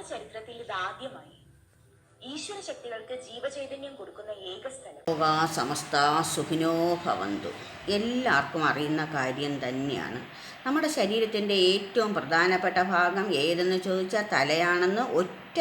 ലോക ചരിത്രത്തിൽ ഇത് ഈശ്വര ശക്തികൾക്ക് ജീവചൈതന്യം കൊടുക്കുന്ന ഏക സ്ഥലം. സമസ്ത സുഖിനോ ഭവന്തു. എല്ലാവർക്കും അറിയുന്ന കാര്യം തന്നെയാണ്. നമ്മുടെ ശരീരത്തിന്റെ ഏറ്റവും പ്രധാനപ്പെട്ട ഭാഗം ഏതെന്ന് ചോദിച്ചാൽ തലയാണെന്ന് ഒറ്റ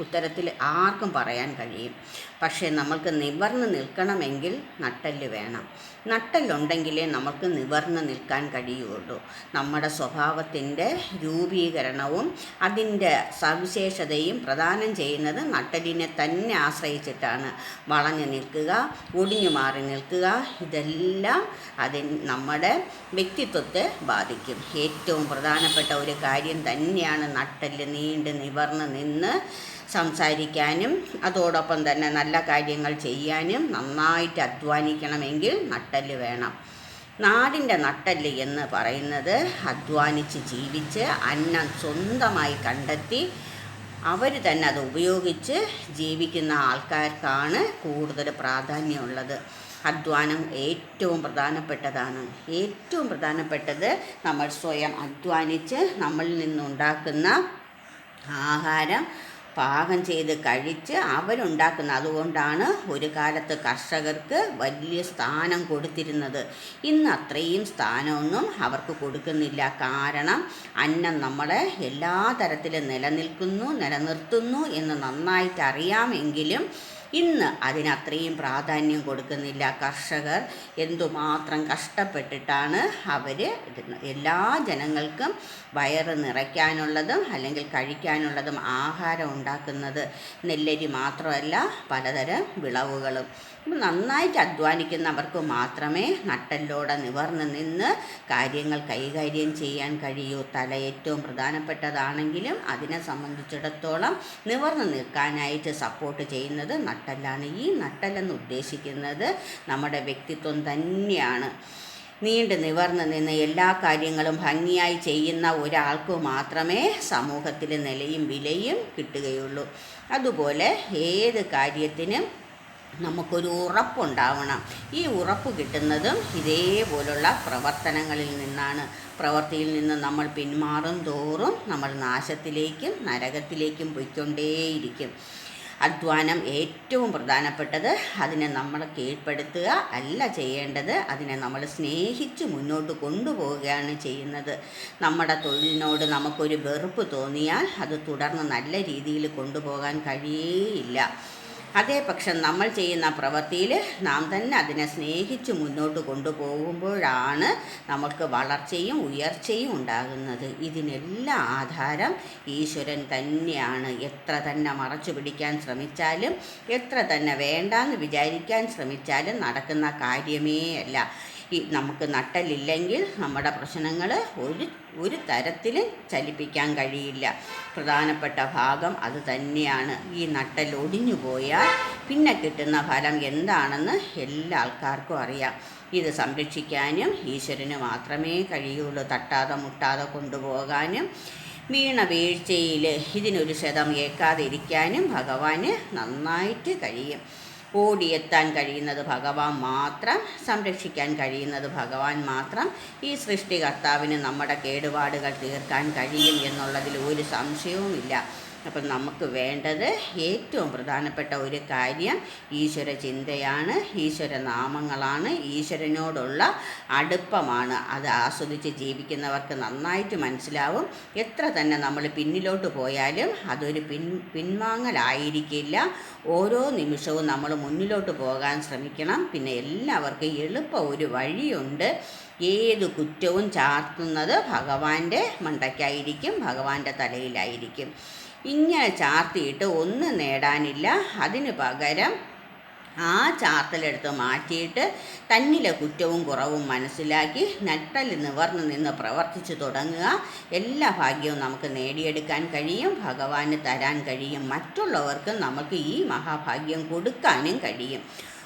ഉത്തരത്തിൽ ആർക്കും പറയാൻ കഴിയും. പക്ഷേ നമ്മൾക്ക് നിവർന്ന് നിൽക്കണമെങ്കിൽ നട്ടൽ വേണം. നട്ടല്ലുണ്ടെങ്കിലേ നമുക്ക് നിവർന്ന് നിൽക്കാൻ കഴിയുള്ളൂ. നമ്മുടെ സ്വഭാവത്തിന്റെ രൂപീകരണവും അതിന്റെ സവിശേഷതയും പ്രദാനം ചെയ്യുന്നത് നട്ടലിനെ തന്നെ ആശ്രയിച്ചിട്ടാണ്. വളഞ്ഞു നിൽക്കുക ഒടിഞ്ഞു മാറി നിൽക്കുക ഇതെല്ലാം അതിൻ നമ്മുടെ വ്യക്തിത്വത്തെ ബാധിക്കും. ഏറ്റവും പ്രധാനപ്പെട്ട ഒരു കാര്യം തന്നെയാണ് നട്ടൽ നീണ്ട് നിവർന്ന് നിന്ന് സംസാരിക്കാനും അതോടൊപ്പം തന്നെ നല്ല കാര്യങ്ങൾ ചെയ്യാനും നന്നായിട്ട് അധ്വാനിക്കണമെങ്കിൽ നട്ടൽ വേണം. നാടിന്റെ നട്ടൽ എന്ന് പറയുന്നത് അധ്വാനിച്ച് ജീവിച്ച് അന്നം സ്വന്തമായി കണ്ടെത്തി അവർ തന്നെ അത് ഉപയോഗിച്ച് ജീവിക്കുന്ന ആൾക്കാർക്കാണ് കൂടുതൽ പ്രാധാന്യമുള്ളത്. അധ്വാനം ഏറ്റവും പ്രധാനപ്പെട്ടതാണ്. ഏറ്റവും പ്രധാനപ്പെട്ടത് നമ്മൾ സ്വയം അധ്വാനിച്ച് നമ്മളിൽ നിന്നുണ്ടാക്കുന്ന ആഹാരം പാകം ചെയ്ത് കഴിച്ച് അവരുണ്ടാക്കുന്ന അതുകൊണ്ടാണ് ഒരു കാലത്ത് കർഷകർക്ക് വലിയ സ്ഥാനം കൊടുത്തിരുന്നത്. ഇന്ന് അത്രയും സ്ഥാനമൊന്നും അവർക്ക് കൊടുക്കുന്നില്ല. കാരണം അന്നം നമ്മളെ എല്ലാ തരത്തിലും നിലനിൽക്കുന്നു നിലനിർത്തുന്നു എന്ന് നന്നായിട്ട് അറിയാമെങ്കിലും ഇന്ന് അതിനത്രയും പ്രാധാന്യം കൊടുക്കുന്നില്ല. കർഷകർ എന്തുമാത്രം കഷ്ടപ്പെട്ടിട്ടാണ് അവർ എല്ലാ ജനങ്ങൾക്കും വയറ് നിറയ്ക്കാനുള്ളതും അല്ലെങ്കിൽ കഴിക്കാനുള്ളതും ആഹാരം ഉണ്ടാക്കുന്നത്. നെല്ലരി മാത്രമല്ല പലതരം വിളവുകളും. അപ്പം നന്നായിട്ട് അധ്വാനിക്കുന്നവർക്ക് മാത്രമേ നട്ടല്ലോടെ നിവർന്ന് നിന്ന് കാര്യങ്ങൾ കൈകാര്യം ചെയ്യാൻ കഴിയൂ. തല ഏറ്റവും പ്രധാനപ്പെട്ടതാണെങ്കിലും അതിനെ സംബന്ധിച്ചിടത്തോളം നിവർന്ന് നിൽക്കാനായിട്ട് സപ്പോർട്ട് ചെയ്യുന്നത് നട്ടല്ലാണ്. ഈ നട്ടലെന്ന് ഉദ്ദേശിക്കുന്നത് നമ്മുടെ വ്യക്തിത്വം തന്നെയാണ്. നീണ്ടു നിവർന്ന് നിന്ന് എല്ലാ കാര്യങ്ങളും ഭംഗിയായി ചെയ്യുന്ന ഒരാൾക്ക് മാത്രമേ സമൂഹത്തിൽ നിലയും വിലയും കിട്ടുകയുള്ളൂ. അതുപോലെ ഏത് കാര്യത്തിനും നമുക്കൊരു ഉറപ്പുണ്ടാവണം. ഈ ഉറപ്പ് കിട്ടുന്നതും ഇതേപോലുള്ള പ്രവർത്തനങ്ങളിൽ നിന്നാണ്. പ്രവൃത്തിയിൽ നിന്ന് നമ്മൾ പിന്മാറും തോറും നമ്മൾ നാശത്തിലേക്കും നരകത്തിലേക്കും പോയിക്കൊണ്ടേയിരിക്കും. അധ്വാനം ഏറ്റവും പ്രധാനപ്പെട്ടത് അതിനെ നമ്മൾ കീഴ്പ്പെടുത്തുക അല്ല ചെയ്യേണ്ടത്. അതിനെ നമ്മൾ സ്നേഹിച്ച് മുന്നോട്ട് കൊണ്ടുപോവുകയാണ് ചെയ്യുന്നത്. നമ്മുടെ തൊഴിലിനോട് നമുക്കൊരു വെറുപ്പ് തോന്നിയാൽ അത് തുടർന്ന് നല്ല രീതിയിൽ കൊണ്ടുപോകാൻ കഴിയേയില്ല. അതേ പക്ഷം നമ്മൾ ചെയ്യുന്ന പ്രവൃത്തിയിൽ നാം തന്നെ അതിനെ സ്നേഹിച്ച് മുന്നോട്ട് കൊണ്ടുപോകുമ്പോഴാണ് നമുക്ക് വളർച്ചയും ഉയർച്ചയും ഉണ്ടാകുന്നത്. ഇതിനെല്ലാം ആധാരം ഈശ്വരൻ തന്നെയാണ്. എത്ര തന്നെ മറച്ചു പിടിക്കാൻ ശ്രമിച്ചാലും എത്ര തന്നെ വേണ്ടാന്ന് വിചാരിക്കാൻ ശ്രമിച്ചാലും നടക്കുന്ന കാര്യമേ അല്ല. ഈ നമുക്ക് നട്ടലില്ലെങ്കിൽ നമ്മുടെ പ്രശ്നങ്ങൾ ഒരു ഒരു തരത്തിലും ചലിപ്പിക്കാൻ കഴിയില്ല. പ്രധാനപ്പെട്ട ഭാഗം അത് തന്നെയാണ്. ഈ നട്ടൽ ഒടിഞ്ഞു പോയാൽ പിന്നെ കിട്ടുന്ന ഫലം എന്താണെന്ന് എല്ലാ ആൾക്കാർക്കും അറിയാം. ഇത് സംരക്ഷിക്കാനും ഈശ്വരന് മാത്രമേ കഴിയുള്ളൂ. തട്ടാതെ മുട്ടാതെ കൊണ്ടുപോകാനും വീണ വീഴ്ചയിൽ ഇതിനൊരു ശതം ഏക്കാതിരിക്കാനും ഭഗവാന് നന്നായിട്ട് കഴിയും. ഓടിയെത്താൻ കഴിയുന്നത് ഭഗവാൻ മാത്രം സംരക്ഷിക്കാൻ കഴിയുന്നത് ഭഗവാൻ മാത്രം. ഈ സൃഷ്ടികർത്താവിന് നമ്മുടെ കേടുപാടുകൾ തീർക്കാൻ കഴിയും എന്നുള്ളതിൽ ഒരു സംശയവുമില്ല. അപ്പം നമുക്ക് വേണ്ടത് ഏറ്റവും പ്രധാനപ്പെട്ട ഒരു കാര്യം ഈശ്വര ചിന്തയാണ് ഈശ്വര നാമങ്ങളാണ് ഈശ്വരനോടുള്ള അടുപ്പമാണ്. അത് ആസ്വദിച്ച് ജീവിക്കുന്നവർക്ക് നന്നായിട്ട് മനസ്സിലാവും. എത്ര തന്നെ നമ്മൾ പിന്നിലോട്ട് പോയാലും അതൊരു പിൻ പിൻവാങ്ങലായിരിക്കില്ല. ഓരോ നിമിഷവും നമ്മൾ മുന്നിലോട്ട് പോകാൻ ശ്രമിക്കണം. പിന്നെ എല്ലാവർക്കും എളുപ്പ ഒരു വഴിയുണ്ട്. ഏത് കുറ്റവും ചാർത്തുന്നത് ഭഗവാന്റെ മണ്ടയ്ക്കായിരിക്കും ഭഗവാന്റെ തലയിലായിരിക്കും. ഇങ്ങനെ ചാർത്തിയിട്ട് ഒന്നും നേടാനില്ല. അതിന് പകരം ആ ചാർത്തലെടുത്ത് മാറ്റിയിട്ട് തന്നിലെ കുറ്റവും കുറവും മനസ്സിലാക്കി നട്ടൽ നിവർന്ന് നിന്ന് പ്രവർത്തിച്ചു തുടങ്ങുക. എല്ലാ ഭാഗ്യവും നമുക്ക് നേടിയെടുക്കാൻ കഴിയും ഭഗവാന് തരാൻ കഴിയും. മറ്റുള്ളവർക്കും നമുക്ക് ഈ മഹാഭാഗ്യം കൊടുക്കാനും കഴിയും.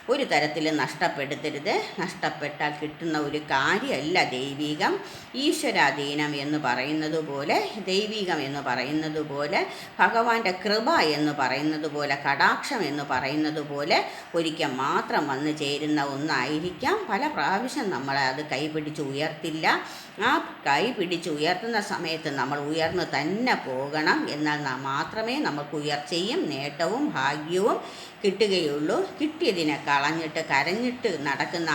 ഒരു തരത്തിലും നഷ്ടപ്പെടുത്തരുത്. നഷ്ടപ്പെട്ടാൽ കിട്ടുന്ന ഒരു കാര്യമല്ല ദൈവികം. ഈശ്വരാധീനം എന്ന് പറയുന്നത് പോലെ ദൈവികം എന്ന് പറയുന്നത് പോലെ ഭഗവാന്റെ കൃപ എന്ന് പറയുന്നത് പോലെ കടാക്ഷം എന്ന് പറയുന്നത് പോലെ ഒരിക്കൽ മാത്രം വന്നു ചേരുന്ന ഒന്നായിരിക്കാം. പല പ്രാവശ്യം നമ്മളെ അത് കൈപിടിച്ച് ഉയർത്തില്ല. ആ കൈ പിടിച്ച് ഉയർത്തുന്ന സമയത്ത് നമ്മൾ ഉയർന്നു തന്നെ പോകണം. എന്നാൽ മാത്രമേ നമുക്ക് ഉയർച്ചയും നേട്ടവും ഭാഗ്യവും കിട്ടുകയുള്ളൂ. കിട്ടിയതിനെ കളഞ്ഞിട്ട് കരഞ്ഞിട്ട് നടക്കുന്ന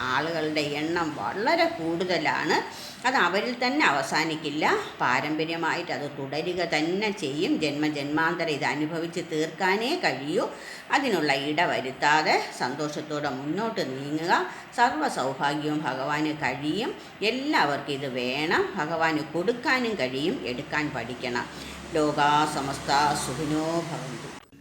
ആളുകളുടെ എണ്ണം വളരെ കൂടുതലാണ്. അത് അവരിൽ തന്നെ അവസാനിക്കില്ല. പാരമ്പര്യമായിട്ട് അത് തുടരുക തന്നെ ചെയ്യും. ജന്മജന്മാന്തരം ഇത് അനുഭവിച്ച് തീർക്കാനേ കഴിയൂ. അതിനുള്ള ഇട വരുത്താതെ സന്തോഷത്തോടെ മുന്നോട്ട് നീങ്ങുക. സർവ സൗഭാഗ്യവും ഭഗവാന് കഴിയും. എല്ലാവർക്കും ഇത് വേണം. ഭഗവാന് കൊടുക്കാനും കഴിയും. എടുക്കാൻ പഠിക്കണം. ലോകാ സമസ്ത സുഖിനോ ഭവന്തു.